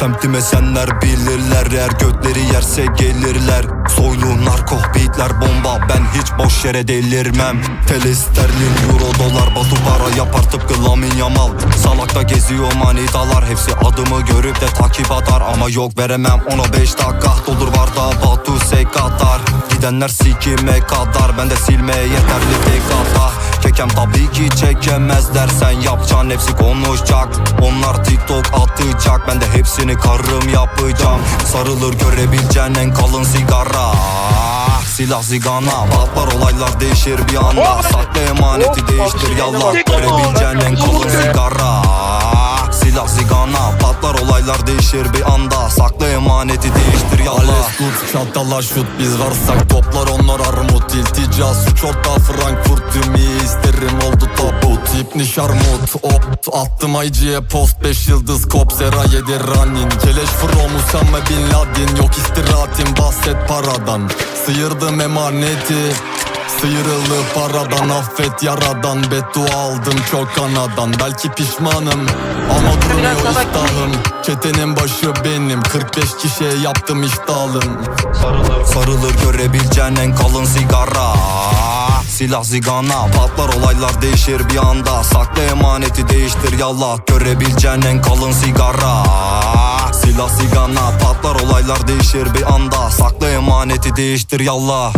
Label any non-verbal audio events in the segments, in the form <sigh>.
Semtime senler bilirler. Eğer götleri yerse gelirler. Soylu narko beatler bomba. Ben hiç boş yere delirmem. TL sterlin euro dolar Batu para yapar. Tıpkı Lamin Yamal. Salakta geziyor manitalar. Hepsi adımı görüp de takip atar. Ama yok veremem. Ona 5 dakika Doldur var da Batu sek atar Gidenler sikime kadar. Ben de silmeye yeterli tek hata Kekem tabii ki çekemezler. Sen yapacaksın hepsi konuşacak. Onlar tiktok atacak. Ben de hepsini karım yapacağım. Sarılır görebileceğin en kalın sigara. Silah zigana. Patlar olaylar değişir bir anda. Sakla emaneti değiştir. yallah Görebileceğin en kalın sigara Silah zigana Patlar olaylar değişir bir anda. Sakla emaneti değiştir yallah. Alles gut, çatala şut biz varsak toplar onlar armut. İltica suç orta Frankfurt tümü isterim oldu tabut. İpni şarmut op attım IG'ye post. 5 yıldız kop Sera 7 running Keleş from Usame Bin Laden. Yok istirahatim bahset paradan. Sıyırdım emaneti Sıyrıldı paradan affet yaradan Beddua aldım çok kanadan. Belki pişmanım ama durmuyor iştahım. Çetenin başı benim 45 kişiye yaptım iştahım. Sarılır. Görebileceğin en kalın sigara. Silah zigana Patlar olaylar değişir bir anda. Sakla emaneti değiştir yallah Görebileceğin en kalın sigara. Silah zigana Patlar olaylar değişir bir anda. Sakla emaneti değiştir yallah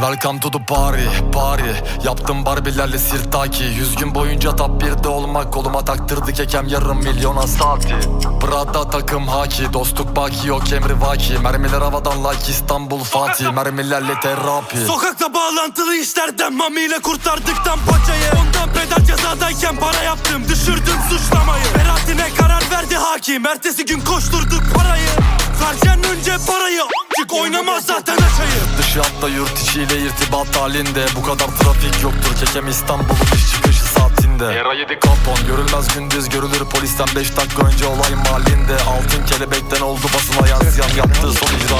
Welcome to the party, party. Yaptım barbilerle sirtaki. Yüz gün boyunca top 1'de olmak Koluma taktırdı kekem yarım milyona saati Prada takım haki Dostluk baki yok emri vaki. Mermiler havadan like İstanbul Fatih. <laughs> Mermilerle terapi. Sokakla bağlantılı işlerden Mamiyle kurtardıktan paçayı. Ondan pedal cezadayken para yaptım Düşürdüm suçlamayı. Beraatine karar verdi hakim Ertesi gün koşturduk parayı. Vereceksin önce parayı Çık oynamaz zaten aşayı Dışı hatta yurt içiyle irtibat halinde. Bu kadar trafik yoktur. Kekem İstanbul'un iş çıkışı saatinde. Era 7 kampon görülmez gündüz görülür. Polisten 5 dakika önce olay mahallinde. Altın kelebekten oldu basına yansıyan yaptığı son icraatinde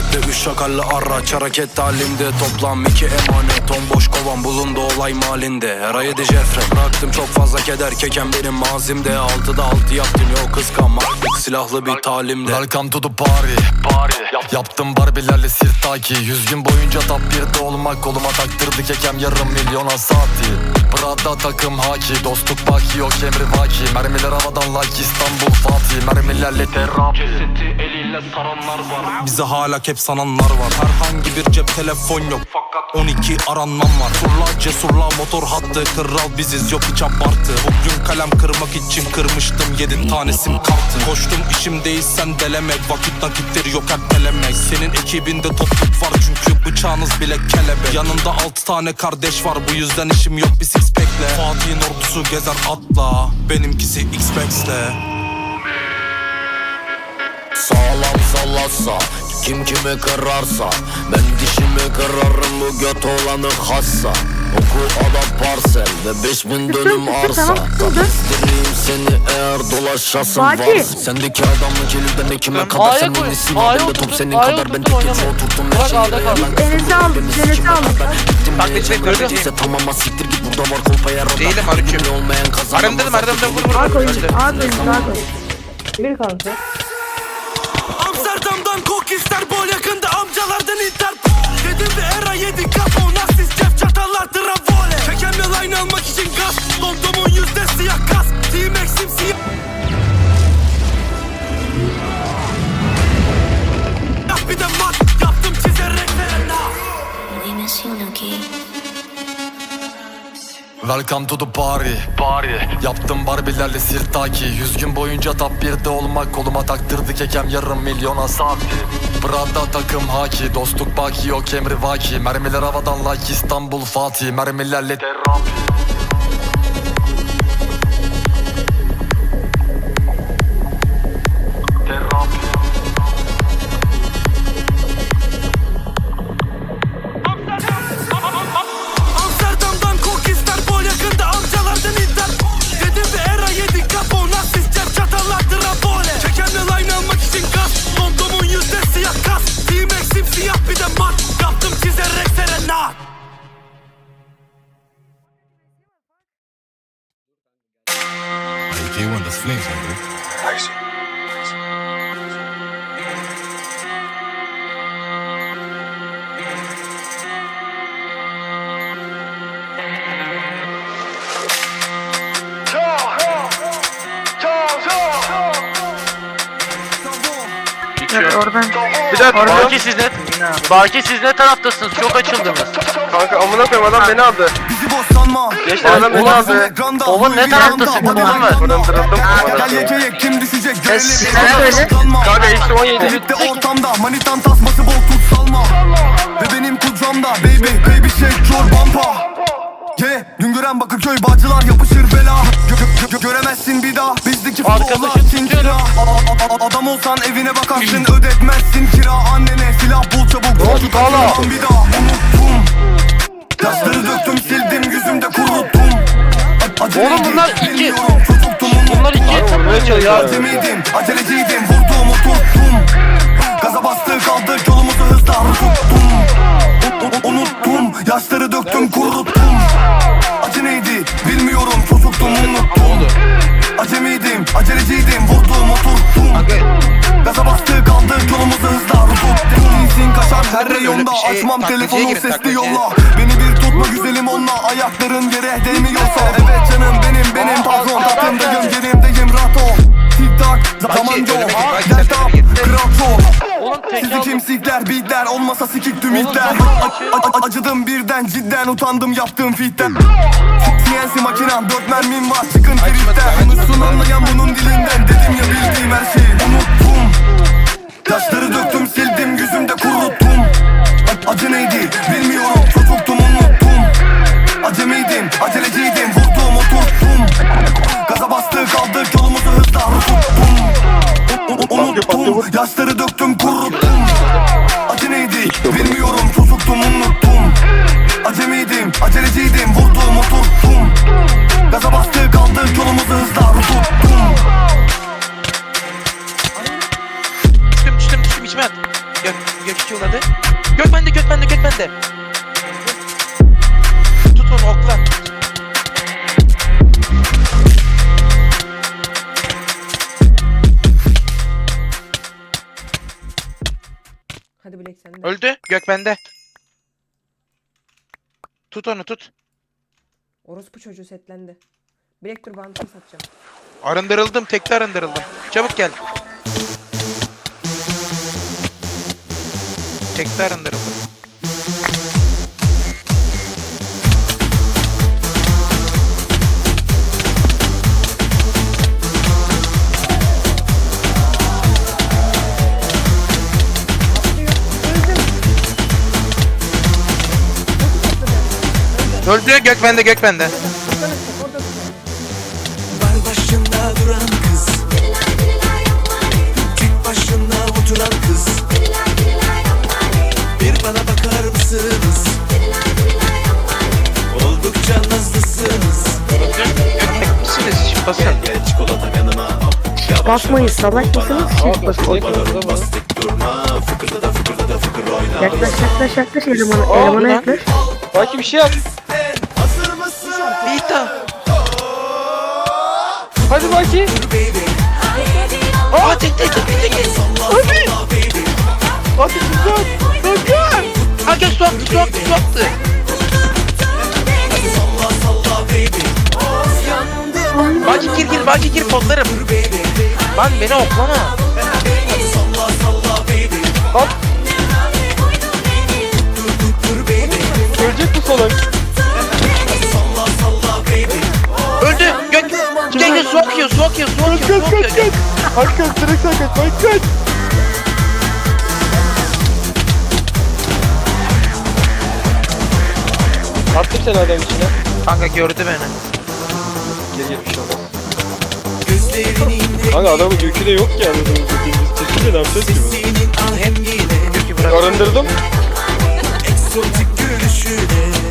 Şeritte üç şakallı araç hareket halinde. Toplam iki emanet bomboş kovan bulundu olay mahallinde Her ay jefre bıraktım çok fazla keder Keken benim mazimde. Altıda altı yaptım yok kıskanmaklık silahlı bir talimde. Welcome to the party, party. Yaptım barbilerle sirtaki. Yüz gün boyunca top 1'de olmak Koluma taktırdı kekem yarım milyona saati Prada takım haki Dostluk baki yok emri vaki. Mermiler havadan like İstanbul Fatih. Mermilerle terapi Bizi hala hep sananlar var. Herhangi bir cep telefon yok. 12 aranmam var. Turla cesurla motor hattı. Kral biziz yok hiç abartı. Bugün kalem kırmak için kırmıştım. 7 tane sim kartı Koştum işim değilsen delemek Vakit nakittir yok ertelemek Senin ekibinde topluk var çünkü bıçağınız bile kelebek. Yanında 6 tane kardeş var. Bu yüzden işim yok bir six pack'le. Fatih'in ordusu gezer atla. Benimkisi X-Max'le Sağlam sallarsa Kim kimi kırarsa Ben dişimi kırarım bu göt olanı hassa Oku adam parsel ve 5000 dönüm arsa. Kapıştırayım seni eğer dolaşasın Fatih. varsa Sendeki adamlık elinden ekime kadar koy. isim A'ya elinde top senin kadar Ben tek gece oturttum her A'da şeyi kal. Ben Enes'i al, Enes'i al. Gittim Bak, gördün mü? Ise tamam ha siktir git burada var kolpa yarada Değilim, kazanamaz Erdem dedim Erdem dedim vur vur. A koyun, Öldü. A koyun, A koyun. Bir kanka. Amsterdam'dan kok ister bol yakında amcalardan Interpol Dedim ve era yedi kapo Narsist cep çatallar travole. Çekemle line almak için gaz Domdomun yüzde siyah kas. T-Max'im siyah Bir de mat yaptım çizerek verena Dime si uno. Welcome to the party, party. Yaptım barbilerle sirtaki. Yüz gün boyunca top 1'de olmak Koluma taktırdı kekem yarım milyona saati Prada takım haki Dostluk baki yok emri vaki. Mermiler havadan like İstanbul Fatih. Mermilerle terapi oradan. Bir dakika Baki siz ne? Baki siz ne taraftasınız? Çok açıldınız. Kanka amına koyayım adam beni aldı. Bizi bozsanma Gençler adam beni aldı. Oğlum ne taraftasın? Bildin mi? Fırındırıldım amına Gel koyayım. yekeye kim düşecek sen söyle. Kanka eksi 17. Bitti ortamda manitan tasması bol tut salma Ve benim kucağımda baby baby shake your bumpa Yeah, Güngören Bakırköy Bağcılar yapışır bela. Gö- gö- gö- Göremezsin bir daha bizdeki Arkadaşım flowlar Çin kira A- a- a- Adam olsan evine bakarsın ödetmezsin kira. Annene silah bul çabuk Tut alamam bir daha. Unuttum. Yaşları döktüm sildim yüzümde kuruttum. A- aceleydim, Oğlum bunlar iki. çocuktum. Bunlar iki. Acemiydim, aceleciydim, vurdum, oturttum Gaza bastı kaldık yolumuzu hızla tuttum. Unuttum, yaşları Acemiydim, aceleciydim, vurdum, oturttum. Gaza bastı kaldık yolumuzu hızla tuttum İzin kaşar her reyonda, açmam telefonu sesli yolla. Beni bir tutma güzelim onunla, ayakların yere değmiyorsa. Evet canım benim, benim patron, tatlımdayım, yerimdeyim, rahat ol. Tik tak, zaman yok, delta, kral Oğlum sizi tekrar kimsikler beatler olmasa sikik a- Acıdım birden cidden utandım yaptığım fitten. CNC makinem dört mermim var çıkın tripten Musun anlayan bunun dilinden dedim ya bildiğim her şeyi. Unuttum. Taşları döktüm gök iki yolladı. Gök bende gök bende gök bende. Tut onu okla. Hadi Bilek sen de. Öldü. Gök bende. Tut onu tut. Orospu çocuğu setlendi. Bilek dur bantını satacağım. Arındırıldım. Tekte arındırıldım. Çabuk gel. Arındırıldım. Öldü. Gök bende Yanıma Basmayın salak mısınız? Shift bas. Yaklaş yaklaş yaklaş elemana, elemana lan. yaklaş. Baki bir şey yap. Vita. Hadi Baki. Aa tek tek tek tek tek. Abi. Hadi güzel. Bakın. Aga soktu soktu soktu. Baki gir gir Baki gir kollarım. Lan beni oklama. Görecek bu salak. Öldü. Gök. Gel gel sokuyor sokuyor sokuyor sokuyor. Gel. Hadi kaç direkt sen kaç. Hadi kaç. Attım seni adam içine. Kanka gördü beni. Olmaz. Gözlerinin Kanka adamın yükü de yok ki yani. Biz çekilme ne yapacağız ki bu? senin ahengine Gökü bırak. Arındırdım. Eksotik gülüşüne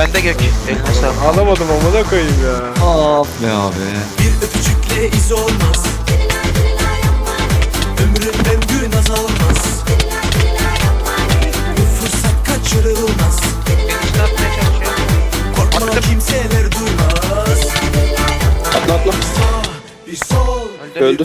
Ben de gök. Eline sağlık. Alamadım amına koyayım ya. Ah be abi. Bir öpücükle iz olmaz Ömründen gün azalmaz Bu fırsat kaçırılmaz. Korkma kimseler duymaz Atla atla. Bir sol Öldü.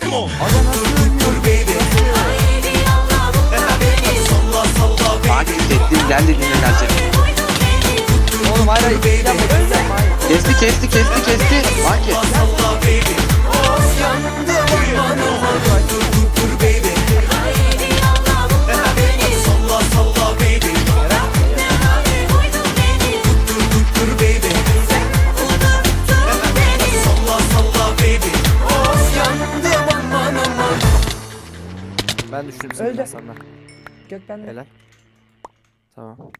Come on dur dur baby salla salla baby Settin geldi dinlerse. Oğlum hayır hayır. Kesti kesti kesti kesti. Manki. Düştüm Öldü. sana. Gök bende. Helal. Tamam.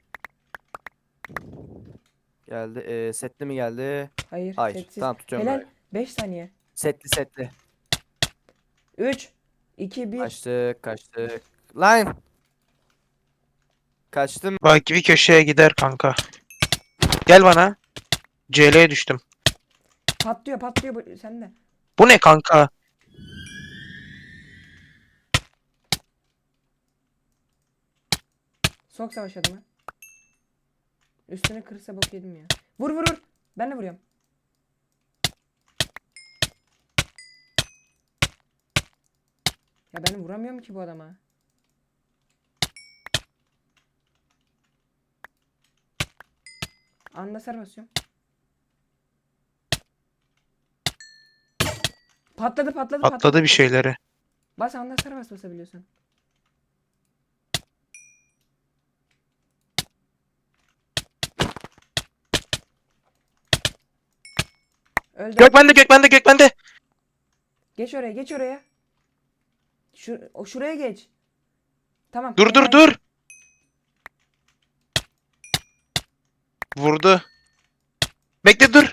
Geldi. Ee, setli mi geldi? Hayır. Hayır. setsiz. Tamam tutuyorum Helal. böyle. 5 saniye. Setli setli. 3 2 1 Kaçtık kaçtık. Lan. Kaçtım. Bak bir köşeye gider kanka. Gel bana. CL'ye düştüm. Patlıyor patlıyor bu sende. Bu ne kanka? Sok savaş adamı. Üstüne kırsa bok yedim ya. Vur vur vur. Ben de vuruyorum. Ya ben vuramıyorum ki bu adama. Anda ser basıyorum. Patladı patladı Atladı bir şeyleri. Bas anda ser bas basabiliyorsun. Öldü. Gök bende gök bende gök bende. Geç oraya, geç oraya. Şu, o şuraya geç. Tamam. Dur dur dur. Vurdu. Bekle dur.